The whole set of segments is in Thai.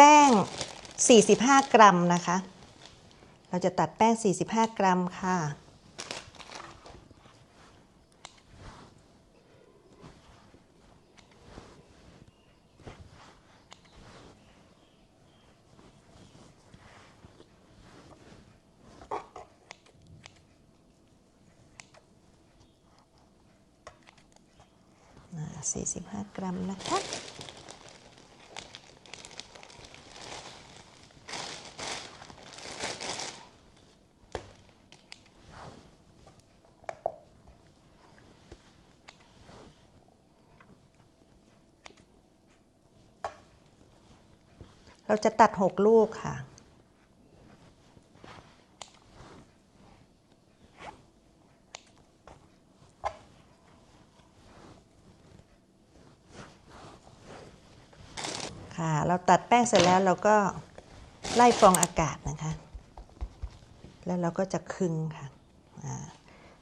ป้ง 45 กรัมนะคะ เราจะตัดแป้ง 45 กรัมค่ะอ่า45 กรัมนะคะ เราจะตัด 6 ลูกค่ะ ค่ะ เราตัดแป้งเสร็จแล้วเราก็ไล่ฟองอากาศนะคะ แล้วเราก็จะคึงค่ะ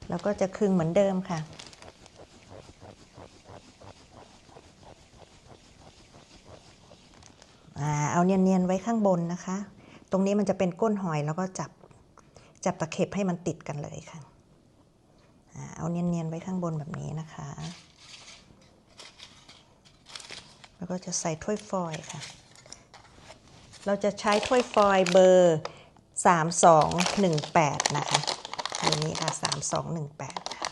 เราก็จะคึงเหมือนเดิมค่ะ อ่า เอาเนียนๆไว้ข้างบนนะคะ ตรงนี้มันจะเป็นก้นหอยแล้วก็จับจับตะเข็บให้มันติดกันเลยค่ะเอาเนียนๆไว้ข้างบนแบบนี้นะคะ แล้วก็จะใส่ถ้วยฟอยล์ค่ะ เราจะใช้ถ้วยฟอยล์เบอร์ 3218 นะคะตัวนี้ค่ะ 3218ค่ะ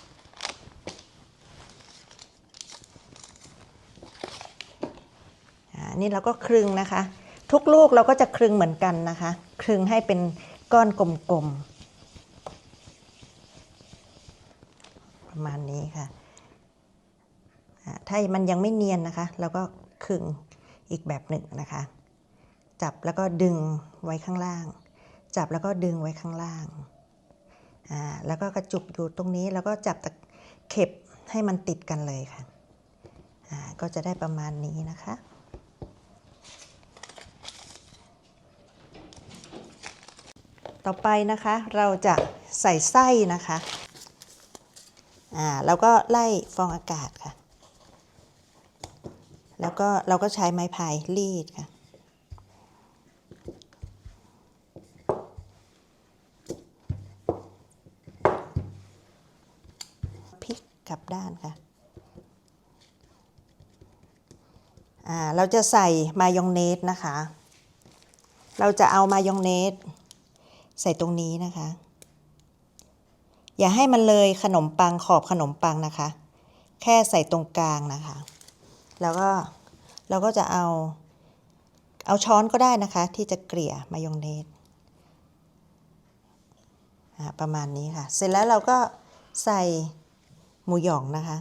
นี่เราก็คลึงนะคะ ทุกลูกเราก็จะคลึงเหมือนกันนะคะ คลึงให้เป็นก้อนกลมๆ ประมาณนี้ค่ะ ถ้ามันยังไม่เนียนนะคะ เราก็คลึงอีกแบบหนึ่งนะคะ จับแล้วก็ดึงไว้ข้างล่าง จับแล้วก็ดึงไว้ข้างล่างอ่าแล้วก็กระจุกอยู่ตรงนี้แล้วก็จับตะเข็บให้มันติดกันเลยค่ะอ่าก็จะได้ประมาณนี้นะคะ ต่อไปนะคะเราจะใส่ไส้นะคะอ่าแล้วก็ไล่ฟองอากาศค่ะ แล้วก็เราก็ใช้ไม้พายรีดค่ะพลิกกลับด้านค่ะอ่าเราจะใส่มายองเนสนะคะ เราจะเอามายองเนส ใส่ตรงนี้นะคะ อย่าให้มันเลยขนมปังขอบขนมปังนะคะ แค่ใส่ตรงกลางนะคะ แล้วก็เราก็จะเอา เอาช้อนก็ได้นะคะ ที่จะเกลี่ยมายองเนสประมาณนี้ค่ะ เสร็จแล้วเราก็ใส่หมูหยองนะคะ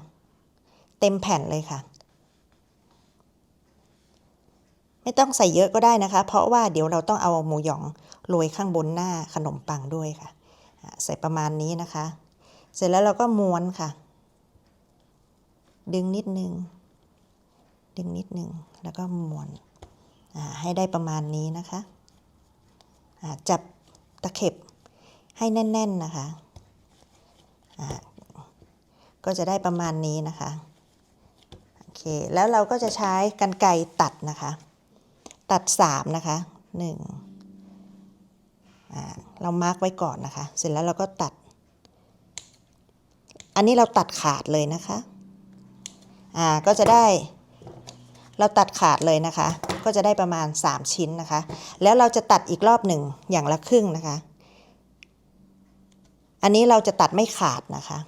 เต็มแผ่นเลยค่ะ ไม่ต้องใส่เยอะก็ได้นะคะ เพราะว่าเดี๋ยวเราต้องเอาหมูหยอง โรยข้างบนหน้าขนมปังด้วยค่ะ ใส่ประมาณนี้นะคะ เสร็จแล้วเราก็ม้วนค่ะ ดึงนิดนึง ดึงนิดนึง แล้วก็ม้วนให้ได้ประมาณนี้นะคะจับตะเข็บให้แน่น ๆนะคะ ก็จะได้ประมาณนี้นะคะโอเคแล้วเราก็จะใช้กันไกรตัดนะคะ ตัด 3 นะคะ1อ่า เรามาร์กไว้ก่อนนะคะ เสร็จแล้วเราก็ตัด อันนี้เราตัดขาดเลยนะคะอ่าก็จะได้เราตัดขาดเลยนะคะ ก็จะได้ประมาณ 3 ชิ้นนะคะ แล้วเราจะตัดอีกรอบหนึ่งอย่างละครึ่งนะคะ อันนี้เราจะตัดไม่ขาดนะคะ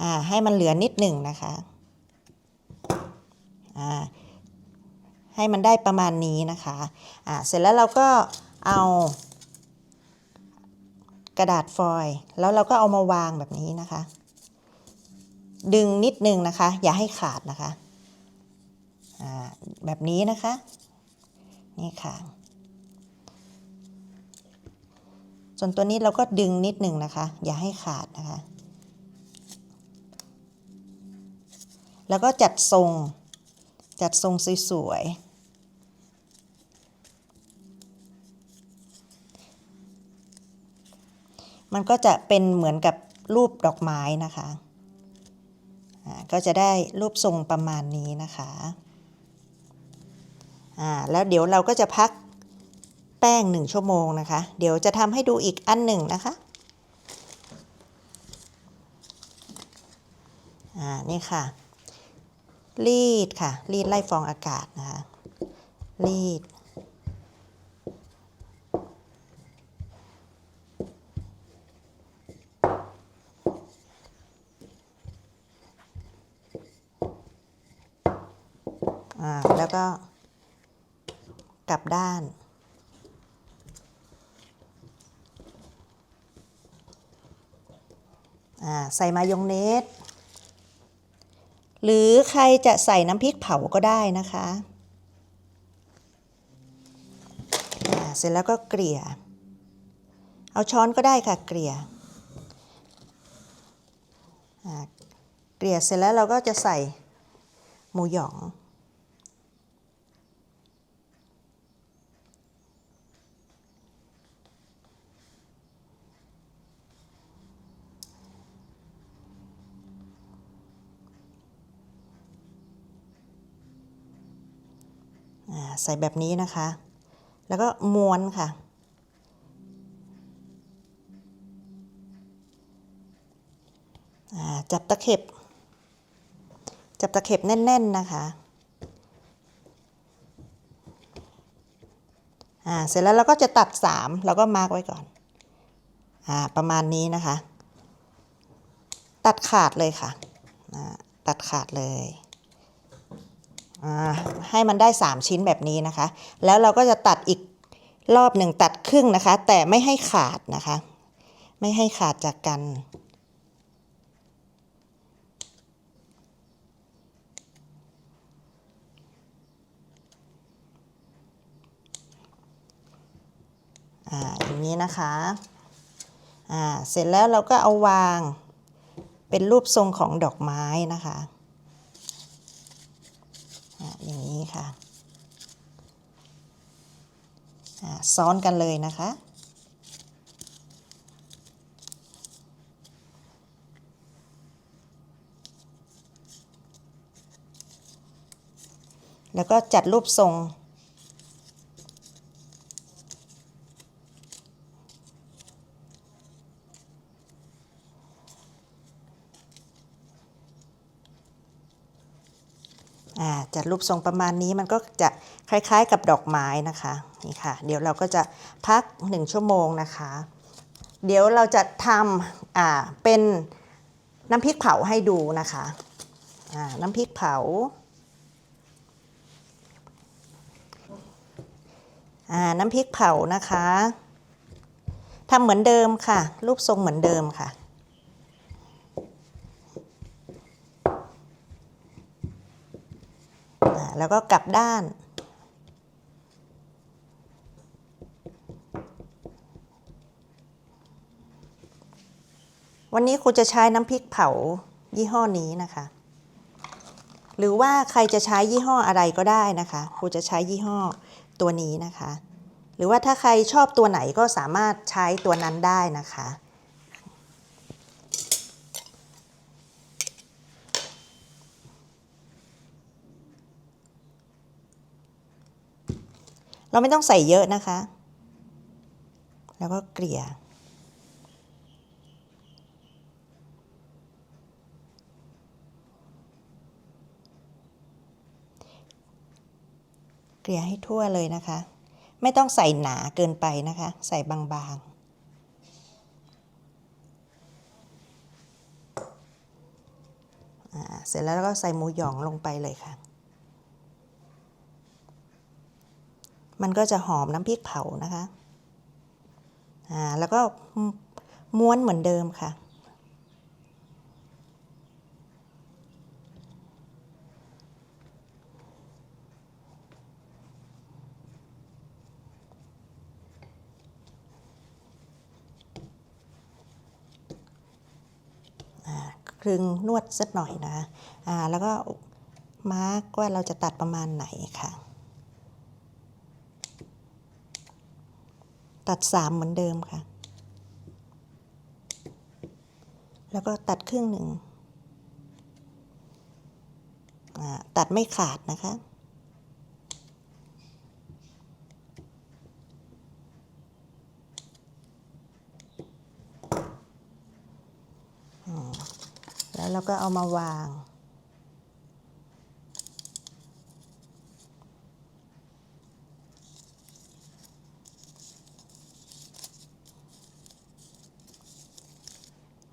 อ่าให้มันเหลือนิดหนึ่งนะคะ ให้มันได้ประมาณนี้นะคะอ่าเสร็จแล้วเราก็เอากระดาษฟอยล์แล้วเราก็เอามาวางแบบนี้นะคะ ดึงนิดนึงนะคะ อย่าให้ขาดนะคะแบบนี้นะคะ นี่ค่ะ ส่วนตัวนี้เราก็ดึงนิดหนึ่งนะคะ อย่าให้ขาดนะคะ แล้วก็จัดทรง จัดทรงสวยๆ มันก็จะเป็นเหมือนกับรูปดอกไม้นะคะ ก็จะได้รูปทรงประมาณนี้นะคะ แล้วเดี๋ยวเราก็จะพักแป้งหนึ่งชั่วโมงนะคะ เดี๋ยวจะทำให้ดูอีกอันหนึ่งนะคะอ่านี่ค่ะ รีดค่ะ รีดไล่ฟองอากาศนะคะ รีด อ่า แล้วก็กลับด้านอ่าใส่มายองเนส หรือใครจะใส่น้ำพริกเผาก็ได้นะคะเสร็จแล้วก็เกลี่ย เอาช้อนก็ได้ค่ะ เกลี่ยเกลี่ยเสร็จแล้วเราก็จะใส่หมูหยอง ใส่แบบนี้นะคะ แล้วก็ม้วนค่ะ จับตะเข็บ จับตะเข็บแน่น ๆ นะคะอ่าเสร็จแล้วเราก็จะตัด 3 เราก็มาร์กไว้ก่อนอ่าประมาณนี้นะคะ ตัดขาดเลยค่ะ ตัดขาดเลย ให้มันได้ 3 ชิ้นแบบนี้นะคะ แล้วเราก็จะตัดอีกรอบหนึ่งตัดครึ่งนะคะ แต่ไม่ให้ขาดนะคะ ไม่ให้ขาดจากกัน อ่าอย่างนี้นะคะอ่าเสร็จแล้วเราก็เอาวางเป็นรูปทรงของดอกไม้นะคะอ่าอย่าง นี้ค่ะซ้อนกันเลยนะคะ แล้วก็จัดรูปทรง อ่า จัดรูปทรงประมาณนี้มันก็จะคล้ายๆกับดอกไม้นะคะนี่ค่ะ เดี๋ยวเราก็จะพัก 1 ชั่วโมงนะคะ เดี๋ยวเราจะทำอ่าเป็นน้ำพริกเผาให้ดูนะคะอ่าน้ำพริกเผาอ่าน้ำพริกเผานะคะทำเหมือนเดิมค่ะ รูปทรงเหมือนเดิมค่ะ อ่า แล้วก็กลับด้าน วันนี้ครูจะใช้น้ำพริกเผายี่ห้อนี้นะคะ หรือว่าใครจะใช้ยี่ห้ออะไรก็ได้นะคะครูจะใช้ยี่ห้อตัวนี้นะคะ หรือว่าถ้าใครชอบตัวไหนก็สามารถใช้ตัวนั้นได้นะคะ เราไม่ต้องใส่เยอะนะคะ แล้วก็เกลี่ย เกลี่ยให้ทั่วเลยนะคะ ไม่ต้องใส่หนาเกินไปนะคะ ใส่บางๆเสร็จแล้วก็ใส่หมูหยองลงไปเลยค่ะ มันก็จะหอมน้ำพริกเผานะคะอ่าแล้วก็ม้วนเหมือนเดิมค่ะอ่าคลึงนวดสักหน่อยนะ อ่า แล้วก็มาร์กว่าเราจะตัดประมาณไหนค่ะ ตัดสามเหมือนเดิมค่ะ แล้วก็ตัดครึ่งหนึ่ง ตัดไม่ขาดนะคะ แล้วเราก็เอามาวาง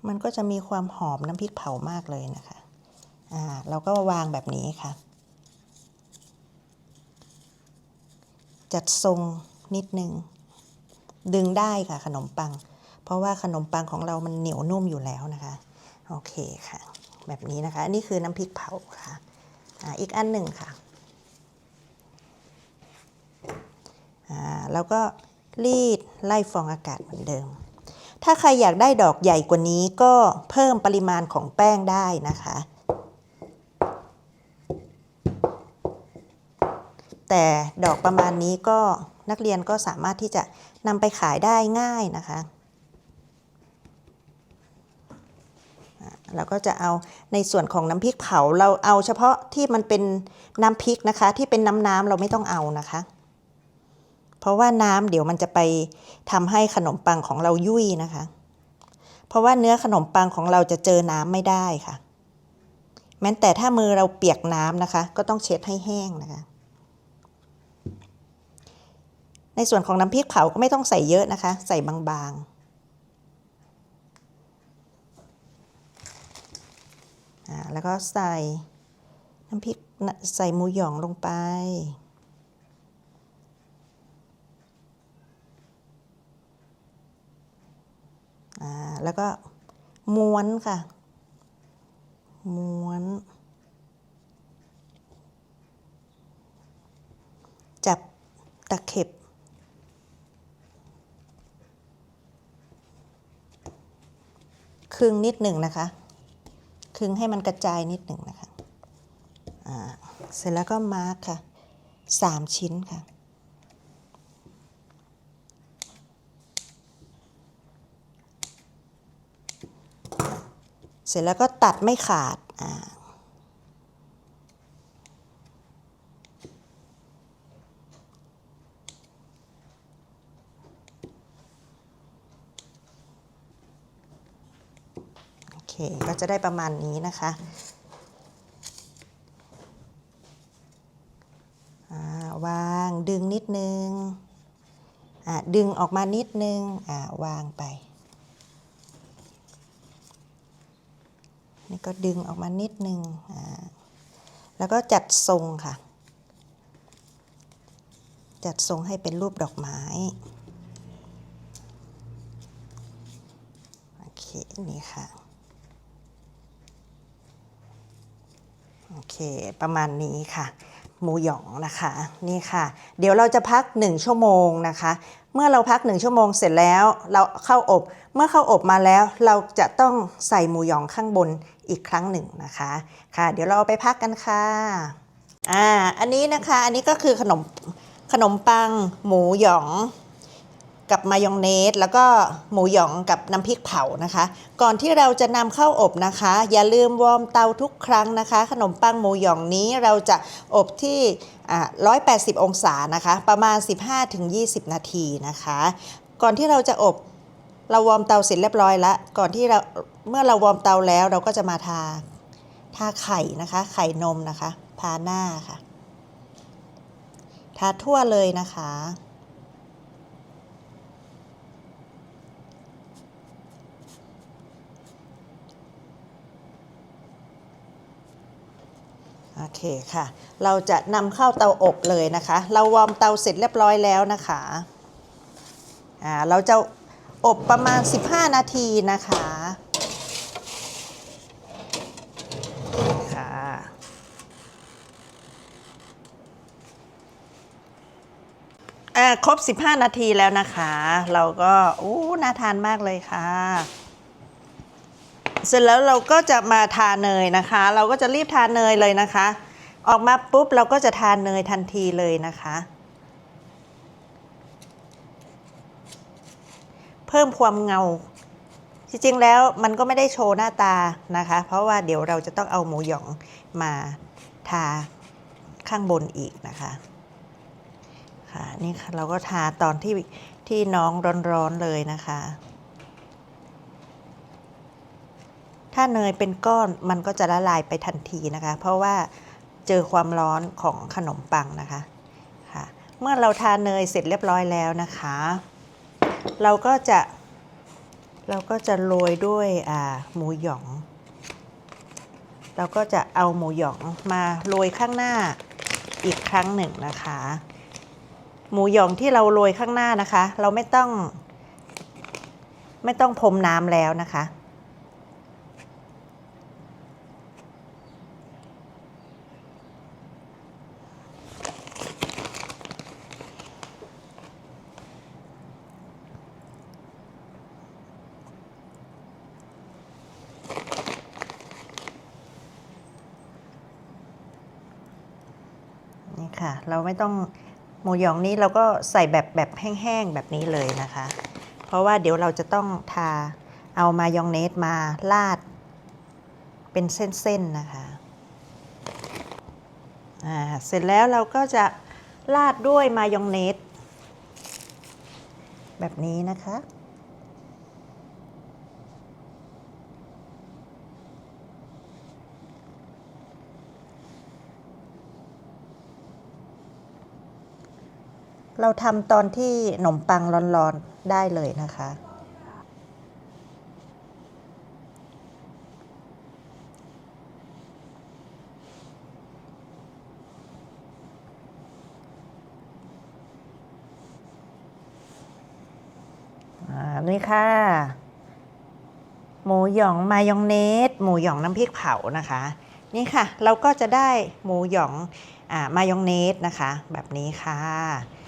มันก็จะมีความหอมน้ำพริกเผามากเลยนะคะ อ่า เราก็วางแบบนี้ค่ะ จัดทรงนิดนึง ดึงได้ค่ะขนมปัง เพราะว่าขนมปังของเรามันเหนียวนุ่มอยู่แล้วนะคะ โอเคค่ะ แบบนี้นะคะอันนี้คือน้ำพริกเผาค่ะ อ่า อีกอันหนึ่งค่ะ อ่า แล้วก็รีดไล่ฟองอากาศเหมือนเดิม ถ้าใครอยากได้ดอกใหญ่กว่านี้ก็เพิ่มปริมาณของแป้งได้นะคะ แต่ดอกประมาณนี้ก็นักเรียนก็สามารถที่จะนำไปขายได้ง่ายนะคะ เราก็จะเอาในส่วนของน้ำพริกเผาเราเอาเฉพาะที่มันเป็นน้ำพริกนะคะ ที่เป็นน้ำน้ำเราไม่ต้องเอานะคะ เพราะว่าน้ำเดี๋ยวมันจะไปทำให้ขนมปังของเรายุ่ยนะคะ เพราะว่าเนื้อขนมปังของเราจะเจอน้ำไม่ได้ค่ะ แม้แต่ถ้ามือเราเปียกน้ำนะคะ ก็ต้องเช็ดให้แห้งนะคะ ในส่วนของน้ำพริกเผาก็ไม่ต้องใส่เยอะนะคะ ใส่บางๆแล้วก็ใส่น้ำพริกใส่หมูหยองลงไป อ่า แล้วก็ม้วนค่ะ ม้วน จับตะเข็บ ครึ่งนิดหนึ่งนะคะ ครึ่งให้มันกระจายนิดหนึ่งนะคะ เสร็จแล้วก็มาร์คค่ะสามชิ้นค่ะ เสร็จแล้วก็ตัดไม่ขาดอ่าโอเคก็จะได้ประมาณนี้นะคะาวางดึงนิดนึงดึงออกมานิดนึงาวางไป นี่ก็ดึงออกมานิดนึงอ่าแล้วก็จัดทรงค่ะ จัดทรงให้เป็นรูปดอกไม้ โอเค นี่ค่ะ โอเค ประมาณนี้ค่ะหมูหยองนะคะนี่ค่ะ เดี๋ยวเราจะพัก 1 ชั่วโมงนะคะ เมื่อเราพักหนึ่งชั่วโมงเสร็จแล้ว เราเข้าอบ เมื่อเข้าอบมาแล้วเราจะต้องใส่หมูหยองข้างบนอีกครั้งหนึ่งนะคะค่ะ เดี๋ยวเราเอาไปพักกันค่ะอ่าอันนี้นะคะอันนี้ก็คือขนมขนมปังหมูหยอง กับมายองเนส แล้วก็หมูหยองกับน้ำพริกเผานะคะ ก่อนที่เราจะนำเข้าอบนะคะ อย่าลืมวอร์มเตาทุกครั้งนะคะ ขนมปังหมูหยองนี้เราจะอบที่ 180 องศานะคะ ประมาณ 15-20 นาทีนะคะ ก่อนที่เราจะอบเราวอร์มเตาเสร็จเรียบร้อยแล้ว ก่อนที่เราเมื่อเราวอร์มเตาแล้วเราก็จะมาทาทาไข่นะคะ ไข่นมนะคะ ทาหน้าค่ะ ทาทั่วเลยนะคะ โอเคค่ะ เราจะนำเข้าเตาอบเลยนะคะ เราวอร์มเตาเสร็จเรียบร้อยแล้วนะคะอ่าเราจะอบประมาณ 15 นาทีนะคะค่ะอ่าครบ 15 นาทีแล้วนะคะ เราก็อู้น่าทานมากเลยค่ะ เสร็จแล้วเราก็จะมาทาเนยนะคะ เราก็จะรีบทาเนยเลยนะคะ ออกมาปุ๊บเราก็จะทาเนยทันทีเลยนะคะ เพิ่มความเงาจริงๆแล้วมันก็ไม่ได้โชว์หน้าตานะคะ เพราะว่าเดี๋ยวเราจะต้องเอาหมูหยองมาทาข้างบนอีกนะคะค่ะนี่ค่ะเราก็ทาตอนที่ที่น้องร้อนๆเลยนะคะ ถ้าเนยเป็นก้อนมันก็จะละลายไปทันทีนะคะ เพราะว่าเจอความร้อนของขนมปังนะคะค่ะเมื่อเราทาเนยเสร็จเรียบร้อยแล้วนะคะ เราก็จะ เราก็จะโรยด้วยหมูหยอง เราก็จะเอาหมูหยองมาโรยข้างหน้าอีกครั้งหนึ่งนะคะ หมูหยองที่เราโรยข้างหน้านะคะ เราไม่ต้อง ไม่ต้องพรมน้ำแล้วนะคะ ไม่ต้องหมูหยองนี้เราก็ใส่แบบแบบแห้งๆแบบนี้เลยนะคะ เพราะว่าเดี๋ยวเราจะต้องทาเอามายองเนสมาลาดเป็นเส้นๆนะคะอ่าเสร็จแล้วเราก็จะลาดด้วยมายองเนสแบบนี้นะคะ เราทำตอนที่ขนมปังร้อนๆได้เลยนะคะอ่านี่ค่ะ หมูหยองมายองเนส หมูหยองน้ำพริกเผานะคะ นี่ค่ะ เราก็จะได้หมูหยองอ่ามายองเนสนะคะ แบบนี้ค่ะ